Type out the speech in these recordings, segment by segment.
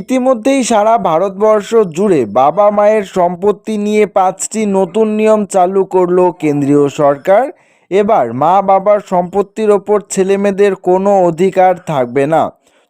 ইতিমধ্যেই সারা ভারতবর্ষ জুড়ে বাবা মায়ের সম্পত্তি নিয়ে পাঁচটি নতুন নিয়ম চালু করল কেন্দ্রীয় সরকার। এবার মা বাবার সম্পত্তির ওপর ছেলেমেয়েদের কোনো অধিকার থাকবে না।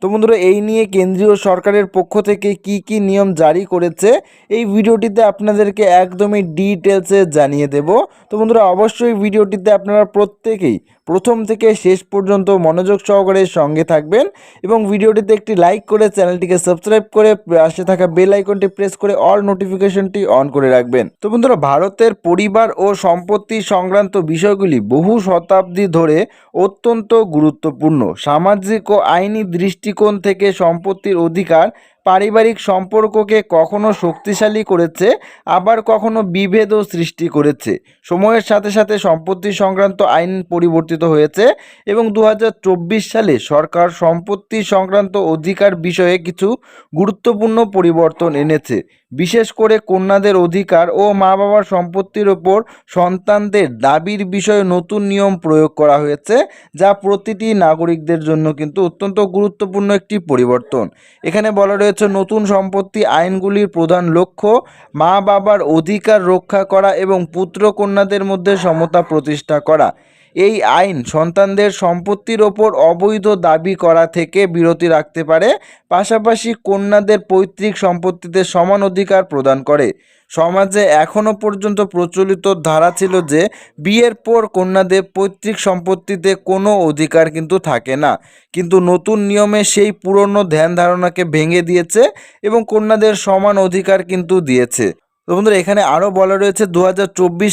তো বন্ধুরা, এই নিয়ে কেন্দ্রীয় সরকারের পক্ষ থেকে কি কি নিয়ম জারি করেছে, এই ভিডিওটিতে আপনাদেরকে একদমই ডিটেলসে জানিয়ে দেব। তো বন্ধুরা, অবশ্যই ভিডিওটিতে আপনারা প্রত্যেকেই প্রথম থেকে শেষ পর্যন্ত মনোযোগ সহকারে সঙ্গে থাকবেন এবং ভিডিওটিতে একটি লাইক করে চ্যানেলটিকে সাবস্ক্রাইব করে পাশে থাকা বেল আইকনটি প্রেস করে অল নোটিফিকেশনটি অন করে রাখবেন। তো বন্ধুরা, ভারতের পরিবার ও সম্পত্তি সংক্রান্ত বিষয়গুলি বহু শতাব্দী ধরে অত্যন্ত গুরুত্বপূর্ণ। সামাজিক ও আইনি দৃষ্টিকোণ থেকে সম্পত্তির অধিকার পারিবারিক সম্পর্ককে কখনো শক্তিশালী করেছে, আবার কখনো বিভেদও সৃষ্টি করেছে। সময়ের সাথে সাথে সম্পত্তি সংক্রান্ত আইন পরিবর্তিত হয়েছে এবং দু হাজার চব্বিশ সালে সরকার সম্পত্তি সংক্রান্ত অধিকার বিষয়ে কিছু গুরুত্বপূর্ণ পরিবর্তন এনেছে। বিশেষ করে কন্যাদের অধিকার ও মা বাবার সম্পত্তির ওপর সন্তানদের দাবির বিষয়ে নতুন নিয়ম প্রয়োগ করা হয়েছে, যা প্রতিটি নাগরিকদের জন্য কিন্তু অত্যন্ত গুরুত্বপূর্ণ একটি পরিবর্তন। এখানে বলা রয়েছে, নতুন সম্পত্তি আইনগুলির প্রধান লক্ষ্য মা বাবার অধিকার রক্ষা করা এবং পুত্র কন্যাদের মধ্যে সমতা প্রতিষ্ঠা করা। এই আইন সন্তানদের সম্পত্তির ওপর অবৈধ দাবি করা থেকে বিরতি রাখতে পারে, পাশাপাশি কন্যাদের পৈতৃক সম্পত্তিতে সমান অধিকার প্রদান করে। সমাজে এখনও পর্যন্ত প্রচলিত ধারা ছিল যে, বিয়ের পর কন্যাদের পৈতৃক সম্পত্তিতে কোনো অধিকার কিন্তু থাকে না। কিন্তু নতুন নিয়মে সেই পুরনো ধ্যান ধারণাকে ভেঙে দিয়েছে এবং কন্যাদের সমান অধিকার কিন্তু দিয়েছে। তো বন্ধুরা, এখানে আরও বলা রয়েছে দু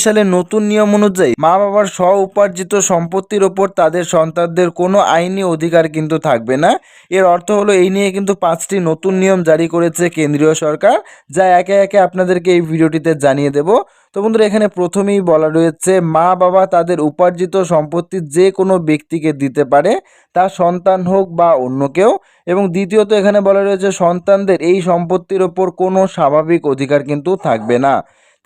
সালে নতুন নিয়ম অনুযায়ী মা বাবার স্ব উপার্জিত সম্পত্তির ওপর তাদের সন্তানদের কোনো আইনি অধিকার কিন্তু থাকবে না। এর অর্থ হলো, এই নিয়ে কিন্তু পাঁচটি নতুন নিয়ম জারি করেছে কেন্দ্রীয় সরকার, যা একে একে আপনাদেরকে এই ভিডিওটিতে জানিয়ে দেব। তো বন্ধুরা, এখানে প্রথমেই বলা রয়েছে, মা বাবা তাদের উপার্জিত সম্পত্তি যে কোনো ব্যক্তিকে দিতে পারে তা সন্তান হোক বা অন্য কেউ। এবং দ্বিতীয়ত এখানে বলা রয়েছে, সন্তানদের এই সম্পত্তির ওপর কোনো স্বাভাবিক অধিকার কিন্তু থাকবে না।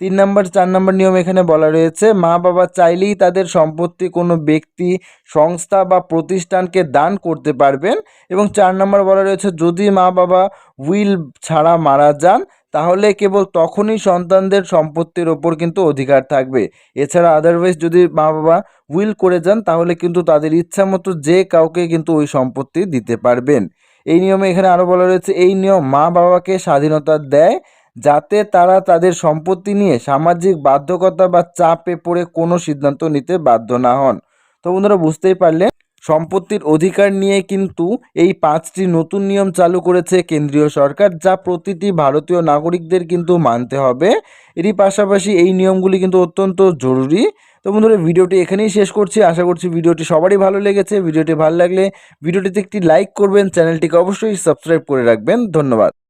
তিন নম্বর, চার নম্বর নিয়ম এখানে বলা রয়েছে, মা বাবা চাইলেই তাদের সম্পত্তি কোনো ব্যক্তি, সংস্থা বা প্রতিষ্ঠানকে দান করতে পারবেন। এবং চার নম্বর বলা রয়েছে, যদি মা বাবা উইল ছাড়া মারা যান তাহলে কেবল তখনই সন্তানদের সম্পত্তির ওপর কিন্তু অধিকার থাকবে। এছাড়া আদারওয়াইজ যদি মা বাবা উইল করে যান, তাহলে কিন্তু তাদের ইচ্ছা মতো যে কাউকে কিন্তু ওই সম্পত্তি দিতে পারবেন। এই নিয়মে এখানে আরও বলা রয়েছে, এই নিয়ম মা বাবাকে স্বাধীনতা দেয় যাতে তারা তাদের সম্পত্তি নিয়ে সামাজিক বাধ্যকতা বা চাপে পড়ে কোনো সিদ্ধান্ত নিতে বাধ্য না হন। তো বন্ধুরা, বুঝতেই পারলেন সম্পত্তির অধিকার নিয়ে কিন্তু এই পাঁচটি নতুন নিয়ম চালু করেছে কেন্দ্রীয় সরকার, যা প্রতিটি ভারতীয় নাগরিকদের কিন্তু মানতে হবে। এরই পাশাপাশি এই নিয়মগুলি কিন্তু অত্যন্ত জরুরি। তো বন্ধুরা, ভিডিওটি এখানেই শেষ করছি। আশা করছি ভিডিওটি সবারই ভালো লেগেছে। ভিডিওটি ভালো লাগলে ভিডিওটিতে একটি লাইক করবেন, চ্যানেলটিকে অবশ্যই সাবস্ক্রাইব করে রাখবেন। ধন্যবাদ।